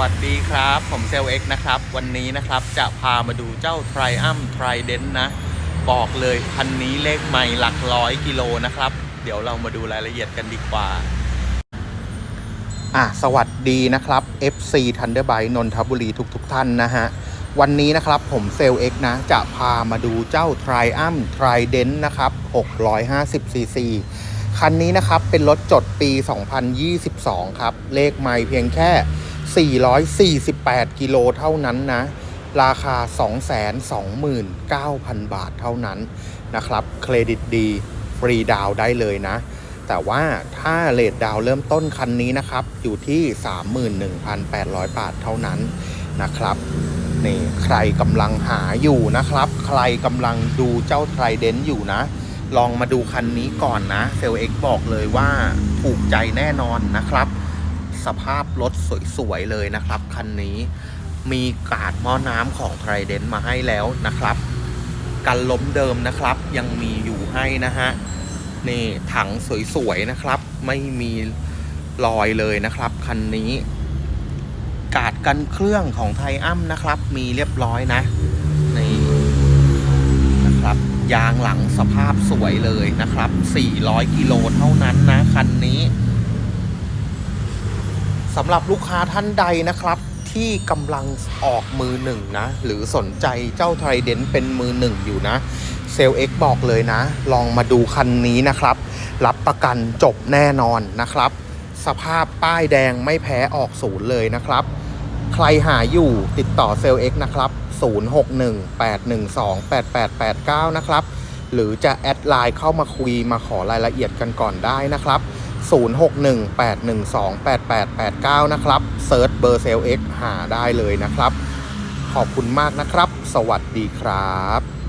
วัสดีครับ ผมเซลเอ็กนะครับ วันนี้นะครับจะพามาดูเจ้า t r i u m p t r i d e n t นะ บอกเลยคันนี้เลขไม่หลักร้อยกิโลนะครับ เดี๋ยวเรามาดูรายละเอียดกันดีกว่า อะ สวัสดีนะครับ FC Thunderbike นนทบุรีทุกๆทท่านนะฮะ วันนี้นะครับผมเซลเอ็กนะ จะพามาดูเจ้า t r i u m p Trident นะครับ 650cc คันนี้นะครับเป็นรถจดปี 2022 ครับ เลขไม่เพียงแค่ 448 กิโลเท่านั้นนะ ราคา 229,000 บาทเท่านั้นนะครับ เครดิตดี ฟรีดาวได้เลยนะ แต่ว่าถ้าเลทดาวเริ่มต้นคันนี้นะครับ อยู่ที่ 31,800 บาทเท่านั้นนะครับนี่ใครกำลังหาอยู่นะครับ ใครกำลังดูเจ้าไทรเดนอยู่นะ ลองมาดูคันนี้ก่อนนะ เซลเอ็กบอกเลยว่าถูกใจแน่นอนนะครับ สภาพรถสวยๆเลยนะครับ คันนี้มีกาดหม้อน้ำของไทรเดนมาให้แล้วนะครับ กันล้มเดิมนะครับ ยังมีอยู่ให้นะฮะนี่ถังสวยๆนะครับ ไม่มีรอยเลยนะครับคันนี้ กาดกันเครื่องของไทอัมนะครับ มีเรียบร้อยนะนี่นะครับ ยางหลังสภาพสวยเลยนะครับ 400 กิโลเท่านั้นนะคันนี้ำหรับลูกค้าท่านใดนะครับ ที่กำลังออกมือหนึ่งนะ หรือสนใจเจ้าไทเดนเป็นมือหนึ่งอยู่นะ เซลเอ็กบอกเลยนะ ลองมาดูคันนี้นะครับ รับประกันจบแน่นอนนะครับ สภาพป้ายแดงไม่แพ้ออกศูนย์เลยนะครับ ใครหาอยู่ติดต่อเซลเอ็กนะครับ 0618128889 นะครับ หรือจะแอดไลน์เข้ามาคุยมาขอรายละเอียดกันก่อนได้นะครับ 0618128889 นะครับเซิร์ชเบอร์เซลเอ็กหาได้เลยนะครับ ขอบคุณมากนะครับ สวัสดีครับ